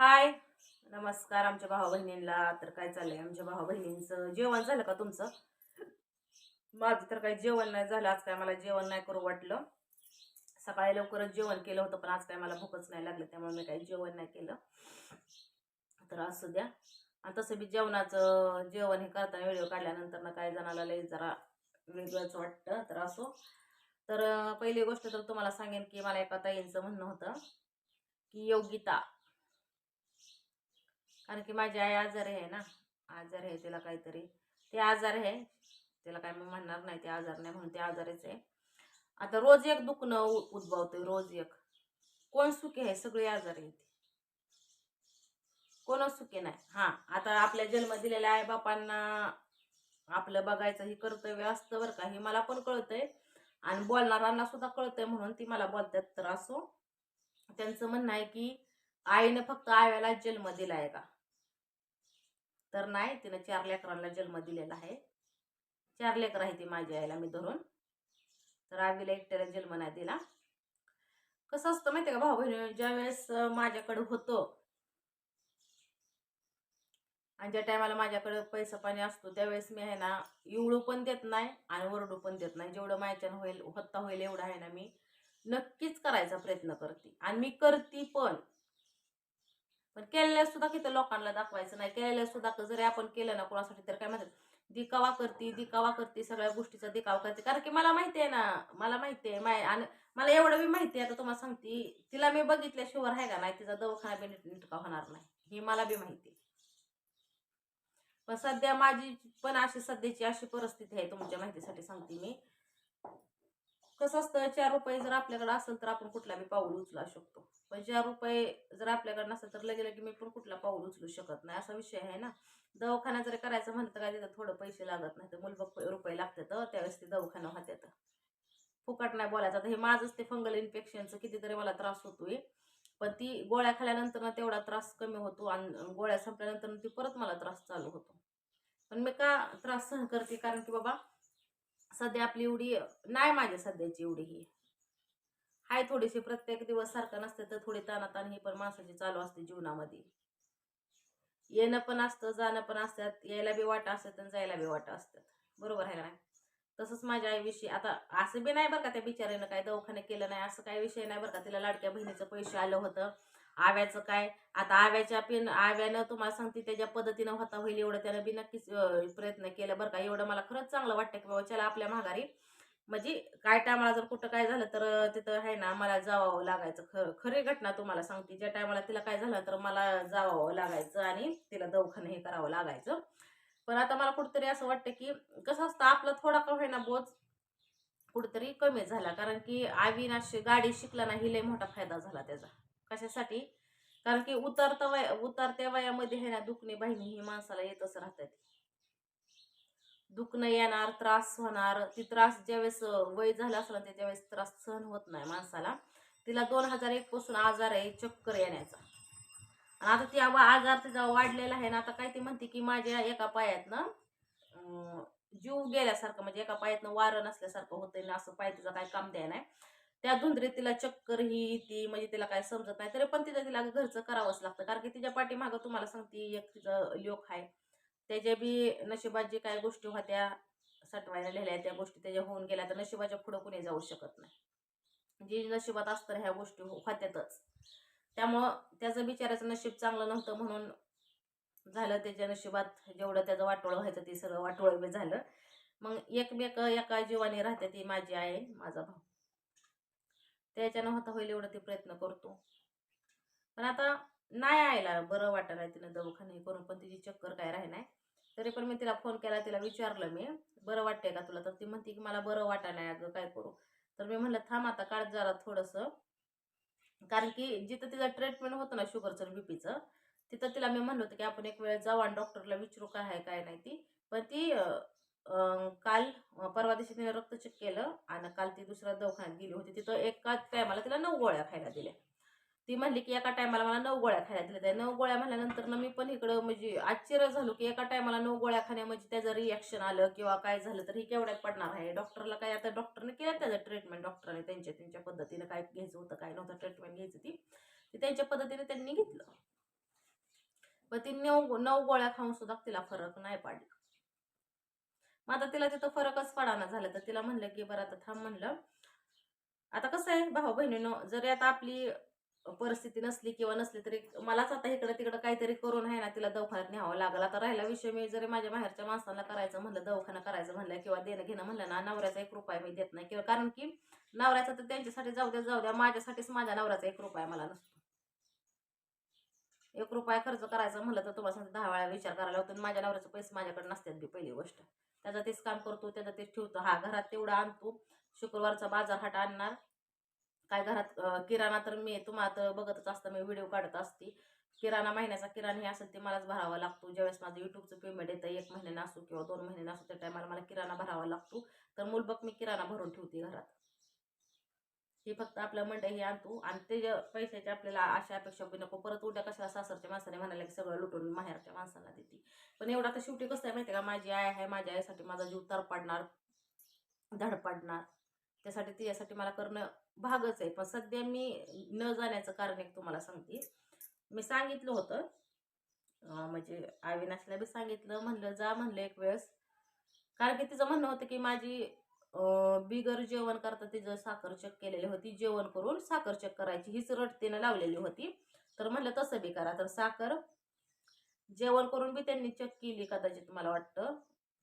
हाय. नमस्कार आमच्या भाऊ बहिणींना तर काय चाललंय आमच्या भाऊ बहिणींचं जेवण झालं का तुमचं? माझं तर काही जेवण नाही झालं. आज काय मला जेवण नाही करू वाटलं. सकाळी लवकरच जेवण केलं होतं पण आज काय मला भूकच नाही लागलं त्यामुळे मी काही जेवण नाही केलं. तर असू द्या. आणि तसं बी जेवणाचं जेवण हे करताना व्हिडिओ काढल्यानंतर ना काही जणाला लई जरा वेगळंच वाटतं. तर असो. तर पहिली गोष्ट तर तुम्हाला सांगेन की मला एका ताईंचं म्हणणं होतं की योगिता कारण की माझी आई आजारी आहे ना. आजार आहे तिला काहीतरी. ते आजार आहे. तिला काय मी म्हणणार नाही ते आजार नाही म्हणून ते आजारीच आहे. आता रोज एक दुखणं उ- रोज एक. कोण सुखी आहे? सगळे आजारी आहेत कोणच सुखी नाही. हां आता आपल्या जन्म दिलेल्या आई बापांना आपलं बघायचं हे कर्तव्य असतं बरं का हे मला पण कळतंय. आणि बोलणाऱ्यांना सुद्धा कळतंय म्हणून ती मला बोलतात तर असो. त्यांचं म्हणणं आहे की आईनं फक्त आव्याला जन्म दिलाय का? तर नाही तिनं चार लेकरांना जन्म दिलेला आहे. चार लेकर आहे ती माझ्या आईला मी धरून. तर आवीला एकट्याला जन्म नाही दिला. कसं असतं माहिती का भाऊ बहिणी ज्यावेळेस वेळेस माझ्याकडे होतं आणि ज्या टायमाला माझ्याकडे पैसा पाणी असतो त्यावेळेस मी आहे ना इवळू पण देत नाही आणि वरडू पण देत नाही. जेवढं माझ्यानं होईल होता होईल एवढं आहे ना मी नक्कीच करायचा प्रयत्न करते. आणि मी करते पण. पण केलेल्या सुद्धा किती लोकांना दाखवायचं नाही. केलेल्या सुद्धा जरी आपण केलं ना कोणासाठी तर काय म्हणतात दिकावा करते दिकावा करते सगळ्या गोष्टीचा दिकावा करते. कारण की मला माहिती आहे ना मला माहिती आहे माय आणि मला एवढं बी माहिती आहे आता तुम्हाला सांगते तिला मी बघितल्याशिवाय आहे का नाही तिचा दवाखाना बी नीट नीटका होणार नाही हे मला बी माहिती आहे. पण सध्या माझी पण अशी सध्याची अशी परिस्थिती आहे तुमच्या माहितीसाठी सांगते मी. कसं असतं चार रुपये जर आपल्याकडे असेल तर आपण कुठला बी पाऊल उचलू शकतो. पण चार रुपये जर आपल्याकडे नसेल तर लगे लगे मी पण कुठला पाऊल उचलू शकत नाही. असा विषय आहे ना. दवाखाना जरी करायचं म्हणलं तर काय तिथं थोडं पैसे लागत नाही. तर मुलबक रुपये लागतात त्यावेळेस ते दवाखाना होत्यात फुकट नाही बोलायचं. आता हे माझंच ते फंगल इन्फेक्शनचं कितीतरी मला त्रास होतोय. पण ती गोळ्या खाल्यानंतर ना तेवढा त्रास कमी होतो आणि गोळ्या संपल्यानंतर ती परत मला त्रास चालू होतो. पण मी का त्रास सहन करते? कारण की बाबा सध्या आपली एवढी नाही माझ्या सध्याची एवढी ही. हाय थोडीशी प्रत्येक दिवस सारखं नसते तर थोडी ताणाताण ही पण माणसाची चालू असते जीवनामध्ये. येणं पण असतं जाणं पण असतात यायला बी वाटा असतात आणि जायला बी वाटा असतात बरोबर आहे का नाही? तसंच माझ्या आईविषयी आता असं बी नाही बरं का त्या बिचाऱ्यानं काय दवाखाने केलं नाही असं काही विषय नाही बरं का तिला लाडक्या बहिणीचं पैसे आलं होतं. आव्याचं काय? आता आव्याच्या पिन आव्यानं तुम्हाला सांगते त्याच्या पद्धतीनं होता होईल एवढं त्यानं बी नक्कीच प्रयत्न केला बरं का. एवढं मला खरंच चांगलं वाटतं की बाबा चला आपल्या माघारी. म्हणजे काय टायमाला जर कुठं काय झालं तर तिथं आहे ना मला जावावं लागायचं. ख खरी घटना तुम्हाला सांगते. ज्या टायमाला तिला काय झालं तर मला जावावं लागायचं आणि तिला दवाखानं हे करावं लागायचं. पण आता मला कुठंतरी असं वाटतं की कसं असतं आपला थोडा का होईना बोज कुठंतरी कमी झाला. कारण की अविनाश गाडी शिकला ना ही लय मोठा फायदा झाला त्याचा. कशासाठी? कारण की उतरता वया उतरत्या वयामध्ये हे ना दुखणे बहिणी ही माणसाला येतच राहतात. दुखणं येणार त्रास होणार ती त्रास ज्यावेळेस वय झाला असला त्यावेळेस त्रास सहन होत नाही माणसाला. तिला दोन हजार एक पासून आजार आहे चक्कर येण्याचा. आणि आता ती आवा- आजार तिचा वाढलेला आहे ना आता काय ती म्हणते की माझ्या एका पायातनं अं, जीव गेल्यासारखं म्हणजे एका पायातनं वारं नसल्यासारखं होतंय ना असं पाय तिचा काय काम द्या नाही. त्या धुंदरीत तिला चक्कर ही ती म्हणजे तिला काय समजत नाही तरी पण तिचं तिला घरचं करावंच लागतं. कारण की तिच्या पाठीमागं तुम्हाला सांगते एक तिचं लोक आहे. त्याच्या बी नशिबात जे काय गोष्टी होत्या सटवायला लिहिल्या त्या गोष्टी त्याच्या होऊन गेल्या तर नशिबाच्या पुढं कुणी जाऊ शकत नाही. जी नशिबात असतं ह्या गोष्टी हो, होत्यातच. त्यामुळं त्याचं बिचाराचं नशीब चांगलं नव्हतं म्हणून झालं त्याच्या नशिबात जेवढं त्याचं वाटोळं व्हायचं ते सगळं वाटोळं बी झालं. मग एकमेक एका जीवाने राहते ती माझी आहे माझा भाऊ. त्याच्यानं होता होईल एवढं ते प्रयत्न करतो. पण आता नाही आयला बरं वाटायला तिनं दवाखाने करून पण तिची चक्कर काय राही नाही तरी पण मी तिला फोन केला तिला विचारलं मी बरं वाटतंय का तुला? तर ती म्हणते की मला बरं वाटायला अगं काय करू? तर मी म्हणलं थांब आता काळ जरा थोडंसं. कारण की जिथं तिचं ट्रीटमेंट होतं ना शुगरचं बीपीचं तिथं तिला मी म्हणलं होतं की आपण एक वेळ जाऊ आणि डॉक्टरला विचारू काय आहे काय नाही ती. पण ती काल परवा दिवशी तिने रक्त चेक केलं आणि काल ती दुसऱ्या दवाखान्यात गेली होती. तिथं एका टायमाला तिला नऊ गोळ्या खायला दिल्या. ती म्हणली की एका टायमाला मला नऊ गोळ्या खायला दिल्या. त्या नऊ गोळ्या म्हणल्यानंतर ना मी पण इकडं म्हणजे आश्चर्य झालो की एका टायमाला नऊ गोळ्या खाण्या म्हणजे त्याचं रिॲक्शन आलं किंवा काय झालं तर ही केवढ्यात पडणार आहे? डॉक्टरला काय आता डॉक्टरने केलं त्याचं ट्रीटमेंट डॉक्टरने त्यांच्या त्यांच्या पद्धतीनं काय घ्यायचं होतं काय नव्हतं ट्रीटमेंट घ्यायचं ती? ते त्यांच्या पद्धतीने त्यांनी घेतलं. पण ती नऊ नऊ गोळ्या खाऊन सुद्धा तिला फरक नाही पडला. मग आता तिला तिथं फरकच पडाना झालं. तर तिला म्हणलं की बरं आता थांब म्हणलं. आता कसं आहे भाऊ बहिणीनं जरी आता आपली परिस्थिती नसली किंवा नसली तरी मलाच आता इकडं तिकडं काहीतरी करून आहे ना तिला दवाखान्यात न्यावं लागलं. आता राहिला विषय मी जरी माझ्या बाहेरच्या माणसाला करायचं म्हणलं दवाखाना करायचं म्हणलं किंवा देणं घेणं म्हणलं ना नवऱ्याचा एक रुपया मी देत नाही किंवा कारण की नवऱ्याचा तर त्यांच्यासाठी जाऊ द्या जाऊ द्या माझ्यासाठीच माझ्या नवऱ्याचा एक रुपया मला नसतो. एक रुपया खर्च करायचा म्हणलं तर तुम्हाला दहा वेळा विचार करायला होतो आणि माझ्या नवऱ्याचे पैसे माझ्याकडे नसतात बी पहिली गोष्ट. त्याचा तेच काम करतो त्याचा तेच ठेवतो. हा घरात तेवढा आणतो. शुक्रवारचा बाजार हाट आणणार. काय घरात किराणा तर मी तुम्हाला तर बघतच असतं मी व्हिडिओ काढत असते. किराणा महिन्याचा किराणा हे असेल ते मलाच भरावा लागतो. ज्यावेळेस माझं युट्यूबचं पेमेंट येतं एक महिन्यानं असो किंवा दोन महिन्यानं असो त्या टायमाला मला किराणा भरावा लागतो. तर मूलबक मी किराणा भरून ठेवते घरात. हे फक्त आपलं मंडई हे आणतो. आणि ते जे पैशाचे आपल्याला अशा अपेक्षा बी नको. परत उद्या कशाला सासरच्या माणसाने म्हणाले की सगळं लुटून माहेरच्या माणसाला देते. पण एवढा तर शेवटी कसं आहे माहिती आहे का? माझी आई आहे माझ्या आईसाठी माझा जीव तर पाडणार धड पाडणार. त्यासाठी तिच्यासाठी मला करणं भागच आहे. पण सध्या मी न जाण्याचं कारण एक तुम्हाला सांगते. मी सांगितलं होतं म्हणजे अविनाशला बी सांगितलं म्हणलं जा म्हणलं एक वेळेस. कारण की तिचं म्हणणं होतं की माझी बिगर जेवण करता तिचं साखर चेक केलेली होती जेवण करून साखर चेक करायची. हीच रट तिनं लावलेली होती. तर म्हणलं तसं बी करा. तर साखर जेवण करून बी त्यांनी चेक केली कदाचित मला वाटतं.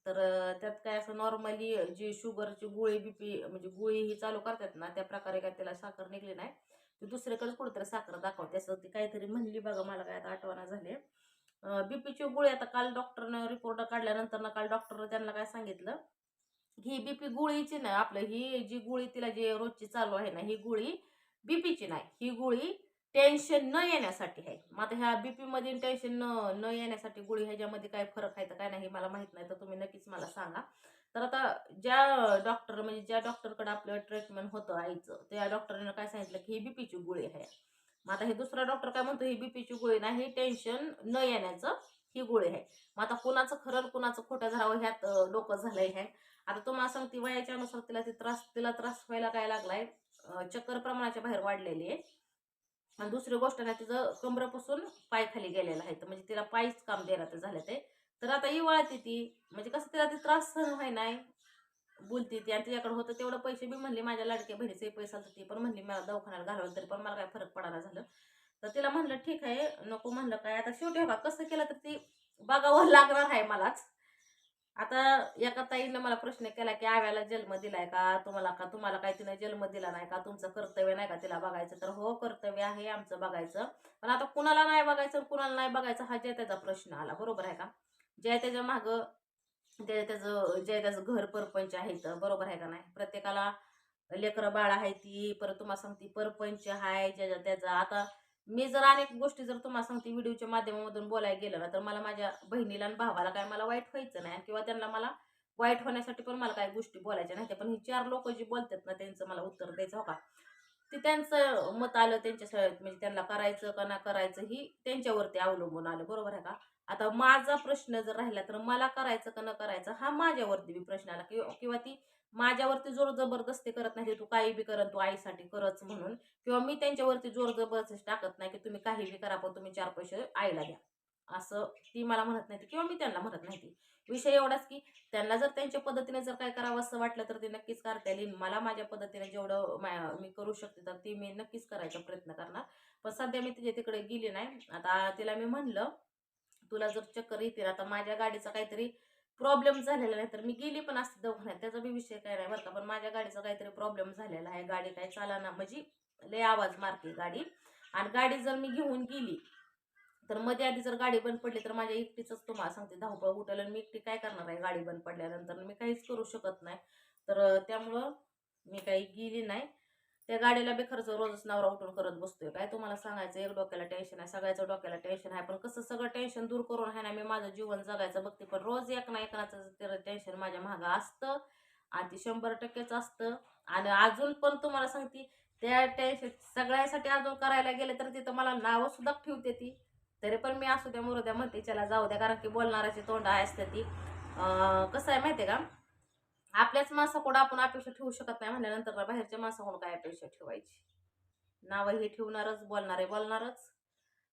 तर त्यात काय असं नॉर्मली जी शुगरची गोळी बीपी म्हणजे गोळी ही चालू करतात ना त्या प्रकारे काय त्याला साखर निघली नाही. ती दुसरीकडे कुठेतरी साखर दाखवते. असं ती काहीतरी म्हणली बघा मला काय आता आठवणा झाले. बीपीची गोळी आता काल डॉक्टरनं रिपोर्ट काढल्यानंतर ना काल डॉक्टरनं त्यांना काय सांगितलं? ही बीपी गोळीची नाही आपलं ही जी गोळी तिला जी रोजची चालू आहे ना ही गोळी बीपीची नाही. ही गोळी टेन्शन न येण्यासाठी आहे. मग आता ह्या बीपीमध्ये टेन्शन न न येण्यासाठी गोळी ह्याच्यामध्ये काय फरक आहे तर काय नाही मला माहीत नाही तर तुम्ही नक्कीच मला सांगा. तर आता ज्या डॉक्टर म्हणजे ज्या डॉक्टरकडे आपलं ट्रीटमेंट होतं आईचं त्या डॉक्टरने काय सांगितलं की ही बीपीची गोळी आहे. मग आता हे दुसरा डॉक्टर काय म्हणतो ही बीपीची गोळी नाही टेन्शन न येण्याचं ही गोळी आहे. मग आता कुणाचं खरं कुणाचं खोटं झालं ह्यात डोकं झालंय हे. आता तुम्हाला सांगते वयाच्या अनुसार तिला ते त्रास तिला त्रास व्हायला काय लागलाय चक्कर प्रमाणाच्या बाहेर वाढलेली आहे. आणि दुसरी गोष्ट ना तिचं कमरापासून पाय खाली गेलेला आहे. तर म्हणजे तिला पायच काम देण्यात झालं ते. तर आता ही ती. म्हणजे कसं तिला ते त्रास सहन व्हाय नाही. बोलती ती. आणि तिच्याकडे होतं तेवढं पैसे बी म्हणले माझ्या लाडक्या बहिणीचे पैसा ती पण म्हणली मला दवाखान्यात घालवलं तरी पण मला काय फरक पडायला झालं. तर तिला म्हणलं ठीक आहे नको म्हणलं काय. आता शेवटी बघा कसं केलं तर ती बघावं लागणार आहे मलाच. आता एका ताईनं मला प्रश्न केला की आव्याला जन्म दिलाय का? तुम्हाला का? तुम्हाला काय तिने जन्म दिला नाही का? तुमचं कर्तव्य नाही का तिला बघायचं? तर हो कर्तव्य आहे आमचं बघायचं. पण आता कुणाला नाही बघायचं कुणाला नाही बघायचं हा जय त्याचा प्रश्न आला. बरोबर आहे का? जय त्याच्या मागं जय त्याचं जय त्याचं घर परपंच आहे तर बरोबर आहे का नाही? प्रत्येकाला लेकरं बाळ आहे ती. परत तुम्हाला सांगते परपंच आहे ज्याच्या त्याचा आता मी जर अनेक गोष्टी जर तुम्हाला सांगते व्हिडिओच्या माध्यमामधून बोलायला गेलं ना तर मला माझ्या बहिणीला आणि भावाला काय मला वाईट व्हायचं नाही किंवा त्यांना मला वाईट होण्यासाठी पण मला काही गोष्टी बोलायच्या नाही पण ही चार लोक जी बोलतात ना त्यांचं मला उत्तर द्यायचं हो का? ते त्यांचं मत आलं त्यांच्या सगळ्यात म्हणजे त्यांना करायचं का ना करायचं ही त्यांच्यावरती अवलंबून आलं. बरोबर आहे का? आता माझा प्रश्न जर राहिला तर मला करायचं का न करायचं हा माझ्यावरती बी प्रश्न आला किंवा किंवा ती माझ्यावरती जोर जबरदस्ती करत नाही तू काही बी करत तू आईसाठी करच म्हणून. किंवा मी त्यांच्यावरती जोर जबरदस्ती टाकत नाही की तुम्ही काही बी करा पण तुम्ही चार पैसे आईला द्या. असं ती मला म्हणत नाही किंवा मी त्यांना म्हणत नाही विषय एवढाच की त्यांना जर त्यांच्या पद्धतीने जर काय करावं असं वाटलं तर ते नक्कीच करता. येईल मला माझ्या पद्धतीने जेवढं मी करू शकते तर ती मी नक्कीच करायचा प्रयत्न करणार. पण सध्या मी तिच्या तिकडे गेली नाही. आता तिला मी म्हणलं तुला जर चक्कर येते आता माझ्या गाडीचा काहीतरी प्रॉब्लेम झालेला नाही तर मी गेली पण असते दवाखान्यात. त्याचा बी विषय काय नाही बरं का. पण माझ्या गाडीचा काहीतरी प्रॉब्लेम झालेला आहे. गाडी काय चालाना म्हणजे लय आवाज मारते गाडी. आणि गाडी जर मी घेऊन गेली तर मध्ये आधी जर गाडी बंद पडली तर माझ्या एकटीच तुम्हाला सांगते धावपळ उठल आणि मी एकटी काय करणार आहे गाडी बंद पडल्यानंतर? मी काहीच करू शकत नाही. तर त्यामुळं मी काही गेली नाही. त्या गाडीला बी खर्च रोजच नवरा उठून करत बसतोय. काय तुम्हाला सांगायचं? एक डोक्याला टेन्शन आहे सगळ्याचं डोक्याला टेन्शन आहे. पण कसं सगळं टेन्शन दूर करून आहे ना मी माझं जीवन जगायचं बघते. पण रोज एक ना एकनाचं टेन्शन माझ्या मागं असतं आणि ते शंभर टक्केच असतं. आणि अजून पण तुम्हाला सांगते त्या टेन्शन सगळ्यासाठी अजून करायला गेले तर तिथं मला नावं सुद्धा ठेवते ती. तरी पण मी असू द्या मुरुद्या म्हणते चला जाऊ द्या. कारण की बोलणाऱ्याची तोंड आहे असते ती. कसं आहे माहिती आहे का? आपल्याच माणसाकडं आपण अपेक्षा ठेवू शकत नाही म्हणल्यानंतर बाहेरच्या माणसाकडून काय अपेक्षा ठेवायची? नावं हे ठेवणारच बोलणारे बोलणारच.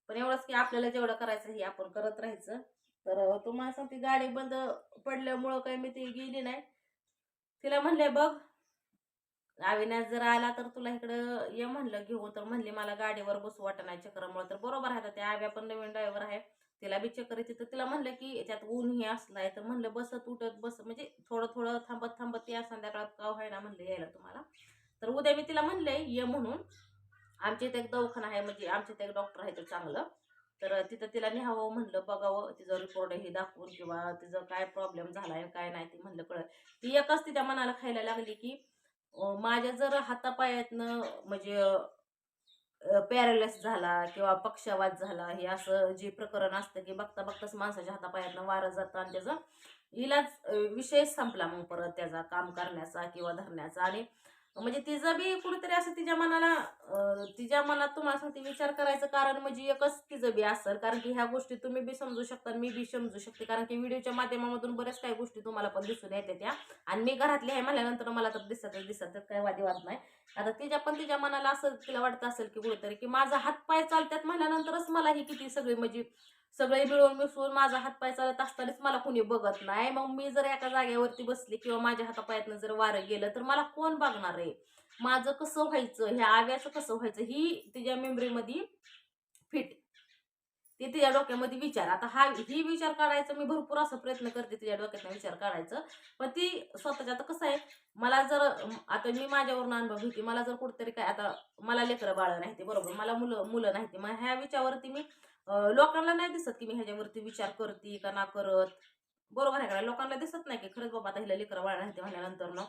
पण एवढंच की आपल्याला जेवढं करायचं हे आपण करत राहायचं. तर तुम्हाला सांगते गाडी बंद पडल्यामुळं काही मी ती गेली नाही. तिला म्हणले बघ अविनाश जर आला तर तुला इकडं ये म्हणलं घेऊन. तर म्हणले मला गाडीवर बसू वाटत नाही चक्रामुळे. तर बरोबर आहे तर त्या आव्या पण नवीन ड्रायव्हर आहे. तिला बी चक्कर येते तर तिला म्हणलं की त्यात ऊन हे असलाय. तर म्हणलं बसत उठत बस. म्हणजे थोडं थोडं थांबत थांबत या संध्याकाळात का व्हायला म्हणलं यायला तुम्हाला. तर उद्या मी तिला म्हणले ये म्हणून. आमच्या इथे एक दवाखाना आहे म्हणजे आमच्या इथे एक डॉक्टर आहे तर चांगलं. तर तिथं तिला न्यावं म्हणलं बघावं तिचं रिपोर्ट हे दाखवून किंवा तिचं काय प्रॉब्लेम झाला आहे काय नाही ते म्हणलं कळत ती एकच तिच्या मनाला खायला लागली की माझ्या जर हातापायातनं म्हणजे पॅरालाइस झाला किंवा पक्षवाद झाला हे असं जे प्रकरण असतं की बघता बघताच माणसाच्या हातापायातनं वारं जातं आणि त्याचा इलाज विषय संपला मग परत त्याचा काम करण्याचा किंवा धरण्याचा. आणि म्हणजे तिचं बी कुठेतरी असं तिच्या मनाला तिच्या मनात तुम्हाला सांगते विचार करायचं कारण म्हणजे एकच तिचं बी असेल कारण की ह्या गोष्टी तुम्ही बी समजू शकता मी बी समजू शकते. कारण की व्हिडिओच्या माध्यमामधून बऱ्याच काही गोष्टी तुम्हाला पण दिसून येते त्या. आणि मी घरातली आहे म्हणल्यानंतर मला तर दिसतच दिसत काही वादिवाद नाही. आता तिच्या पण तिच्या मनाला असं तिला वाटतं असेल की कुठेतरी की माझा हात पाय चालतात म्हणल्यानंतरच मला ही किती सगळी म्हणजे सगळे मिळून मिसळून माझा हातपाय चालत असतानाच मला कुणी बघत नाही. मग मी जर एका जागेवरती बसली किंवा माझ्या हातापायातनं जर वारं गेलं तर मला कोण बघणार आहे? माझं कसं व्हायचं? ह्या आव्याचं कसं व्हायचं? ही तिच्या मेमरीमध्ये फिट. ते तिच्या डोक्यामध्ये विचार. आता हा ही विचार काढायचा मी भरपूर असा प्रयत्न करते तिच्या डोक्यातनं विचार काढायचं. पण ती स्वतःच्या आता कसं आहे मला जर आता मी माझ्यावरून अनुभव घेते मला जर कुठेतरी काय आता मला लेकरं बाळ नाही ते बरोबर मला मुलं मुलं नाही ते. मग ह्या विचारावरती मी लोकांना नाही दिसत की मी ह्याच्यावरती विचार करते का ना करत. बरोबर आहे का लोकांना दिसत नाही की खरंच बाबा आता हिला लेकरं बाळ नाही ते म्हणल्यानंतर ना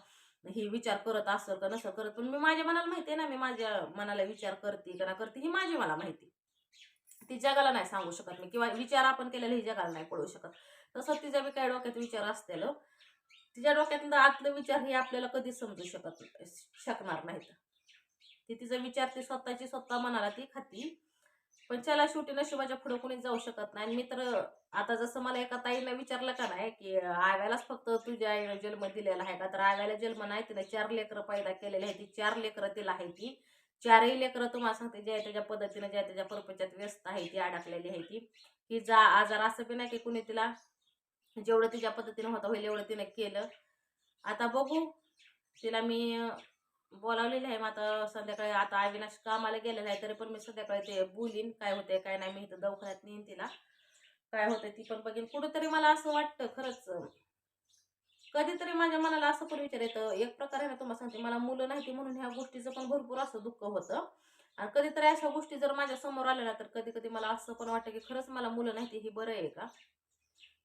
ही विचार करत असं का नसं करत. पण मी माझ्या मनाला माहिती आहे ना मी माझ्या मनाला विचार करते का ना करते ही माझी मला माहिती. ती जगाला नाही सांगू शकत मी किंवा विचार आपण केलेला ही जगाला नाही कळू शकत. तसं तिच्या बी काय डोक्यात विचार असतील तिच्या डोक्यातलं आतले विचार हे आपल्याला कधीच समजू शकत शकणार नाहीत. ती तिचा विचार ती स्वतःची स्वतः मनाला ती खाती. पण त्याला शेवटी नशिबाच्या पुढे कोणी जाऊ शकत नाही. आणि मी तर आता जसं मला एका ताईनं विचारलं का नाही की आव्यालाच फक्त तुझ्या आईनं जन्म दिलेला आहे का? तर आव्याला जन्म नाही तिला चार लेकरं पैदा केलेले आहे ती चार लेकरं तिला आहे ती. चारही लेकरं तुम्हाला सांगते ज्या त्याच्या पद्धतीनं ज्या त्याच्या परपंचात व्यस्त आहे ती अडकलेली आहे ती. की जा आजार असं बी नाही की कुणी तिला जेवढं तिच्या पद्धतीनं होतं होईल एवढं तिनं केलं. आता बघू तिला मी बोलावलेलं आहे मग आता संध्याकाळी आता अविनाश कामाला गेलेला आहे तरी पण मी संध्याकाळी ते बोलीन काय होते काय नाही. मी इथं दवाखान्यात नेईन तिला. काय होतं ती पण बघीन. कुठंतरी मला असं वाटतं खरंच कधीतरी माझ्या मनाला असं पण विचार येतं. एक प्रकारे ना तुम्हाला सांगते मला मुलं नाही ती म्हणून ह्या गोष्टीचं पण भरपूर असं दुःख होतं. आणि कधीतरी अशा गोष्टी जर माझ्यासमोर आल्या ना तर कधी कधी मला असं पण वाटतं की खरंच मला मुलं नाही ती ही बरं आहे का?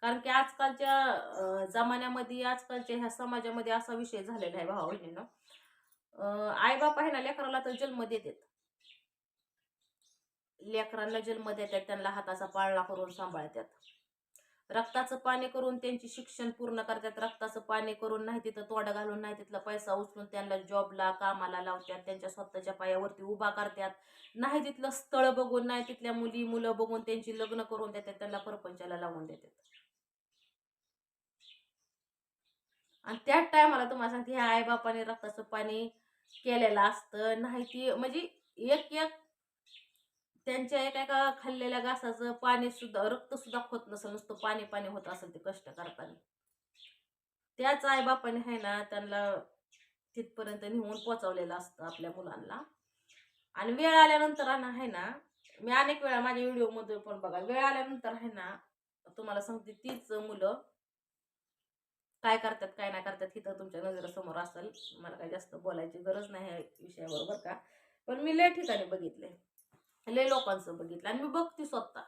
कारण की आजकालच्या जमान्यामध्ये आजकालच्या ह्या समाजामध्ये असा विषय झालेला आहे भावा बहिणीनं आईबाप आहे ना लेकराला तर जन्म देतात. लेकरांना जन्म देतात त्यांना हाताचा पाळणा करून सांभाळतात. रक्ताचं पाणी करून त्यांची शिक्षण पूर्ण करतात. रक्ताचं पाणी करून नाही तिथं तोंड घालून नाही तिथला पैसा उचलून त्यांना जॉबला कामाला लावतात. त्यांच्या स्वतःच्या पायावरती उभा करतात. नाही तिथलं स्थळ बघून नाही तिथल्या मुली मुलं बघून त्यांची लग्न करून देतात. त्यांना परपंचाला लावून देतात. आणि त्याच टायमाला तुम्हाला सांगते ह्या आईबापाने रक्ताचं पाणी केलेलं असतं. नाही ती म्हणजे एक एक त्यांच्या एका एका खाल्लेल्या घासाचं पाणी सुद्धा रक्त सुद्धा होत नसेल नुसतं पाणी पाणी होत असेल ते कष्ट करताना. त्याच आईबापाने आहे ना त्यांना तिथपर्यंत नेऊन पोचवलेलं असतं आपल्या मुलांना. आणि वेळ आल्यानंतर आहे ना ना मी अनेक वेळा माझ्या व्हिडिओमध्ये पण बघा वेळ आल्यानंतर आहे ना तुम्हाला सांगते तीच मुलं काय करतात काय नाही करतात हिथं तर तुमच्या नजरेसमोर असेल. मला काही जास्त बोलायची गरज नाही ह्या विषयावर बरं का. पण मी लय ठिकाणी बघितले. लय लोकांचं बघितलं आणि मी बघते स्वतः.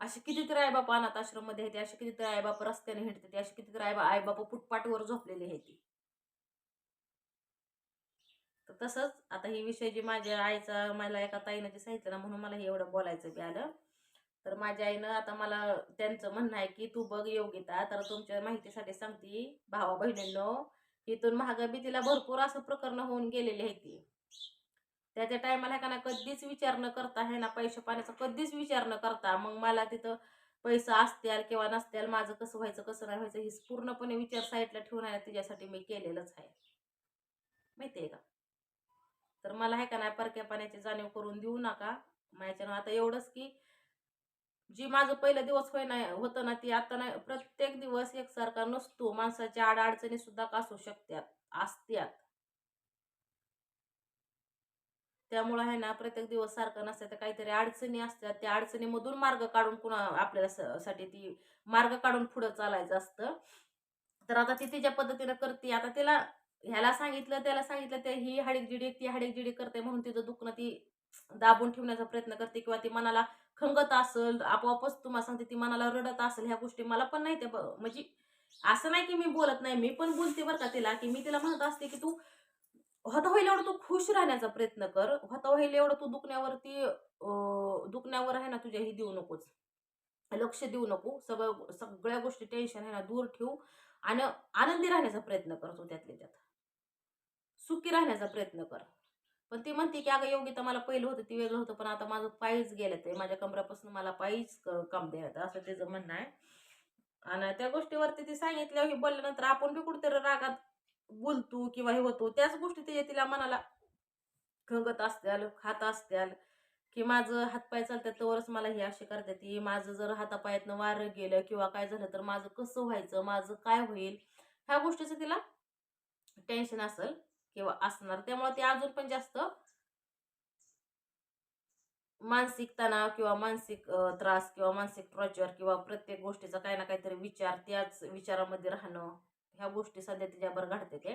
असे कितीतरी आईबाप अनाथ आश्रममध्ये आहेत असे कितीतरी आईबाप रस्त्याने हिंडते असे कितीतरी आईबा आईबाप फुटपाटवर झोपलेले आहेत. तर तसंच आता ही विषय जी माझ्या आईचा मला एका ताईनं जे सांगितलं ना म्हणून मला हे एवढं बोलायचं बी आलं. तर माझ्या आईनं आता मला त्यांचं म्हणणं आहे की तू बघ योगिता तर तुमच्या माहितीसाठी सांगते भावा बहिणींनो इथून महागाबी तिला भरपूर असं प्रकरण होऊन गेलेली आहे ती. त्याच्या टायमाला का ना कधीच विचार न करता आहे ना पैसे पाण्याचा कधीच विचार न करता मग मला तिथं पैसा असतील किंवा नसत्याल माझं कसं व्हायचं कसं नाही व्हायचं हेच पूर्णपणे विचार साईडला ठेवून आहे तिच्यासाठी मी केलेलंच आहे. माहिती आहे का? तर मला आहे का नाही परक्या पाण्याची जाणीव करून देऊ नका. माझ्यानं आता एवढंच की जी माझं पहिलं दिवस होय नाही होतं ना ती आता नाही. प्रत्येक दिवस एकसारखा नसतो. माणसाच्या अडचणी सुद्धा असू शकतात? असत्यात. त्यामुळं आहे ना प्रत्येक दिवस सारखं नसतं. तर काहीतरी अडचणी असतात. त्या अडचणीमधून मार्ग काढून कुणा आपल्याला साठी ती मार्ग काढून पुढं चालायचं असतं. तर आता ती तिच्या पद्धतीनं करते. आता तिला ह्याला सांगितलं त्याला सांगितलं ते ही हाडीकजिडी ती हाडीकजिडी करते म्हणून तिचं दुखणं ती दाबून ठेवण्याचा प्रयत्न करते किंवा ती मनाला खंगत असेल आपोआपच तुम्हाला सांगते ती मनाला रडत असेल ह्या गोष्टी मला पण नाही त्या म्हणजे असं नाही की मी बोलत नाही मी पण बोलते बरं का तिला की मी तिला म्हणत असते की तू होता होईल एवढं तू खुश राहण्याचा प्रयत्न कर होता होईल एवढं तू दुखण्यावरती दुखण्यावर आहे ना तुझ्या ही देऊ नकोस. लक्ष देऊ नको सगळं सगळ्या गोष्टी टेन्शन आहे ना दूर ठेवू आणि आनंदी राहण्याचा प्रयत्न कर तू त्यातल्या त्यात. सुखी राहण्याचा प्रयत्न कर. पण ती म्हणते की अगं योगिता मला पहिलं होतं ती वेगळं होतं पण आता माझं पायीच गेलं ते. माझ्या कमरापासून मला पायीच क- काम द्यायचं असं त्याचं म्हणणं आहे. आणि त्या गोष्टीवरती ती सांगितल्यावर हे बोलल्यानंतर आपण बी कुठेतरी रागात बोलतो किंवा हे होतो. त्याच गोष्टी तिच्या तिला मनाला खंगत असत्याल खात असत्याल की माझं हातपाय चालतात तरच मला हे असे करतात की माझं जर हातापायातनं वारं गेलं किंवा काय झालं तर माझं कसं व्हायचं माझं काय होईल? ह्या गोष्टीचं तिला टेन्शन असेल. किंवा असणार. त्यामुळे ते अजून पण जास्त मानसिक तणाव किंवा मानसिक त्रास किंवा मानसिक टॉर्चर किंवा प्रत्येक गोष्टीचा काही ना काहीतरी विचार त्याच विचारामध्ये राहणं ह्या गोष्टी सध्या तिच्यावर घडते ते.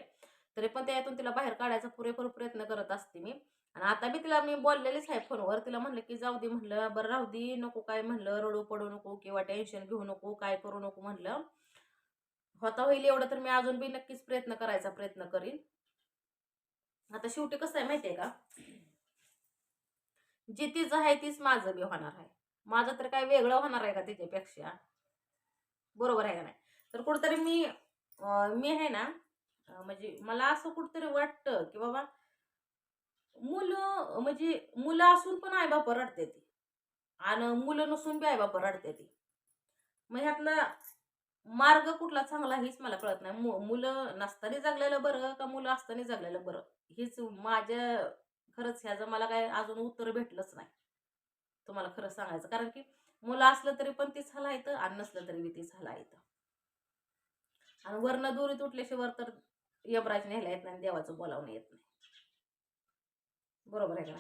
तरी पण त्यातून तिला बाहेर काढायचा पुरेपूर प्रयत्न करत असते मी. आणि आता मी तिला मी बोललेलीच आहे फोनवर. तिला म्हणलं की जाऊ दे म्हणलं बरं राहू दे नको काय म्हणलं रडू पडू नको किंवा टेन्शन घेऊ नको काय करू नको म्हणलं. होता होईल एवढं तर मी अजून बी नक्कीच प्रयत्न करायचा प्रयत्न करीन. आता शेवटी कसं आहे माहितीये का? जे तिचं आहे तीच माझं बी होणार आहे. माझं तर काय वेगळं होणार आहे का तिच्यापेक्षा? बरोबर आहे का नाही? तर कुठंतरी मी मी आहे ना म्हणजे मला असं कुठंतरी वाटतं की बाबा मुलं म्हणजे मुलं असून पण आईबाप रडते ती. आणि मुलं नसून बी आईबाप रडते ती. मग ह्यातला मार्ग कुठला चांगला हेच मला कळत नाही. मु- मुलं नसताना जगलेलं बरं का मुलं असताना जगलेलं बरं? हेच माझ्या खरंच ह्याचं मला काय अजून उत्तर भेटलंच नाही. तुम्हाला खरं सांगायचं. कारण की मुलं असलं तरी पण तीच झाला येतं आणि नसलं तरी बी तीच हाला येतं आणि वरनं दोरी तुटल्याशिवाय तर यमराज न्यायला येत नाही देवाचं बोलावणं येत नाही. बरोबर आहे का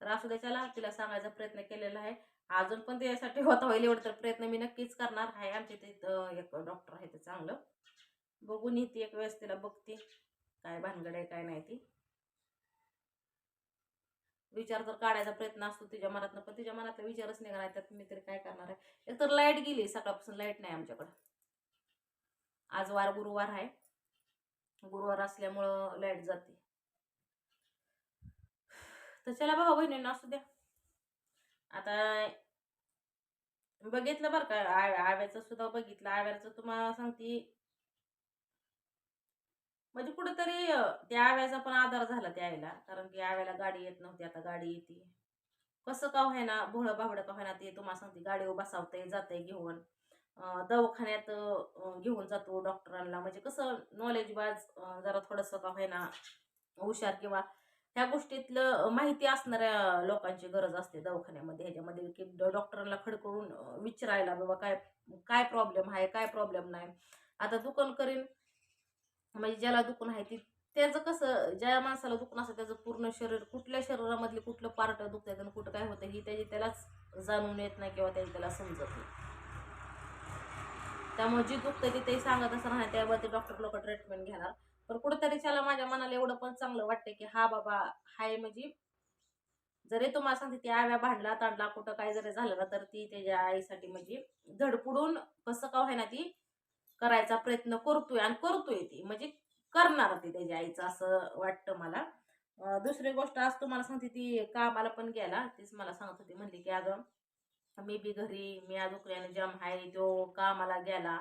तर असू दे तिला सांगायचा प्रयत्न केलेला आहे. अजून पण त्यासाठी होता होईल एवढं तर प्रयत्न मी नक्कीच करणार आहे. आमच्या इथे एक डॉक्टर आहे ते चांगलं. बघून येते एक वेळेस तिला बघते. काय भानगड आहे काय नाही ती. विचार जर काढायचा प्रयत्न असतो तिच्या मनातनं पण तिच्या मनातला विचारच नाही. त्यात मी तरी काय करणार आहे? एक तर लाइट गेली सकाळपासून लाइट नाही आमच्याकडं. आज वार गुरुवार आहे. गुरुवार असल्यामुळं लाइट जाते. तर चला बघा बहिणींना असू द्या. आता बघितलं बरं का आव्याचं सुद्धा बघितलं. आव्याचं तुम्हाला सांगते. म्हणजे कुठंतरी त्या आव्याचा पण आधार झाला त्या आईला कारण की आव्याला गाडी येत नव्हती आता गाडी येते. कसं का व्हायना भोळं बावडं का व्हायना ते तुम्हाला सांगते. गाडीवर बसावतंय जाते घेऊन. दवाखान्यात घेऊन जातो डॉक्टरांना म्हणजे कसं नॉलेज बाज जरा थोडंसं का व्हायना हुशार किंवा ह्या गोष्टीतलं माहिती असणाऱ्या लोकांची गरज असते दवाखान्यामध्ये ह्याच्यामध्ये की डॉक्टरांना खडकडून विचारायला बाबा काय काय प्रॉब्लेम आहे काय प्रॉब्लेम नाही. आता दुकान करीन म्हणजे ज्याला दुकान आहे ती त्याचं कसं ज्या माणसाला दुखणं असतं त्याचं पूर्ण शरीर कुठल्या शरीरामधले कुठलं पार्ट दुखत आणि कुठं काय होतं ही त्याची त्यालाच जाणून येत नाही किंवा त्याची त्याला समजत नाही. त्यामुळे जी दुखतं ती ते सांगत असं नाही त्यावर ते डॉक्टर लोक ट्रीटमेंट घेणार. पण कुठेतरी त्याला माझ्या मनाला एवढं पण चांगलं वाटतं की हा बाबा हाय म्हणजे जरी तुम्हाला सांगते ती आव्या भांडला तांडला कुठं काय जरी झालं ना तर ती त्याच्या आईसाठी म्हणजे धडपुडून कसं का व्हायना ती करायचा प्रयत्न करतोय आणि करतोय ती. म्हणजे करणार ती त्याच्या आईचं असं वाटतं मला. दुसरी गोष्ट आज तुम्हाला सांगते ती कामाला पण गेला. तीच मला सांगत होती म्हणली की अगं मी बी घरी मी आज उकऱ्याने जाम आहे तो कामाला गेला.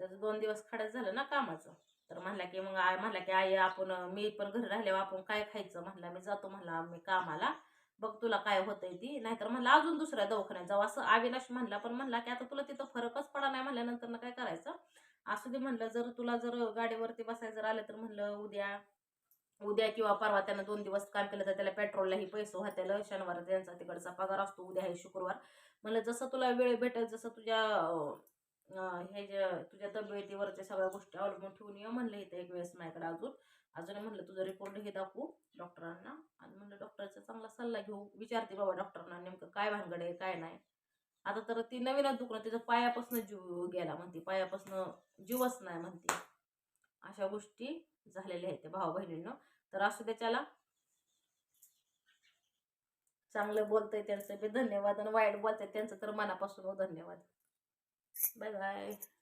तर दोन दिवस खडच झालं ना कामाचं. तर म्हणला की मग आई म्हणला की आई आपण मी पण घरी राहिल्यावर आपण काय खायचं? म्हणला मी जातो. म्हणला मी कामाला. बघ तुला काय होतंय ती. नाहीतर म्हणला अजून दुसऱ्या दवाखान्यात जाऊ. असं अविनाश म्हणला पण म्हणला की आता तुला तिथं फरकच पडा नाही. म्हणल्यानंतर ना काय करायचं? असू दे म्हणलं जर तुला जर गाडीवरती बसायचं जर आलं तर म्हणलं उद्या उद्या किंवा परवा त्यानं दोन दिवस काम केलं तर त्याला पेट्रोललाही पैसे होत्याला शनिवार त्यांचा तिकडचा पगार असतो उद्या आहे शुक्रवार. म्हणलं जसं तुला वेळ भेटेल जसं तुझ्या हे जे तुझ्या तब्येतीवरच्या सगळ्या गोष्टी अवलंबून ठेवून ये म्हणलं इथं एक वेळेस माझ्याकडे अजून. अजून म्हणलं तुझं रिपोर्ट हे दाखवू डॉक्टरांना. आणि म्हणलं डॉक्टरचा चांगला सल्ला घेऊ. विचारते बाबा डॉक्टरांना नेमकं काय भानगड आहे काय नाही. आता तर ती नवीनच दुखणं तिचं पायापासून जीव गेला म्हणते. पायापासून जीवच नाही म्हणते. अशा गोष्टी झालेल्या आहेत त्या भाऊ बहिणींना. तर असू त्याच्याला चांगलं बोलतंय त्यांचं बी धन्यवाद आणि वाईट बोलतंय त्यांचं तर मनापासून हो धन्यवाद. 拜拜。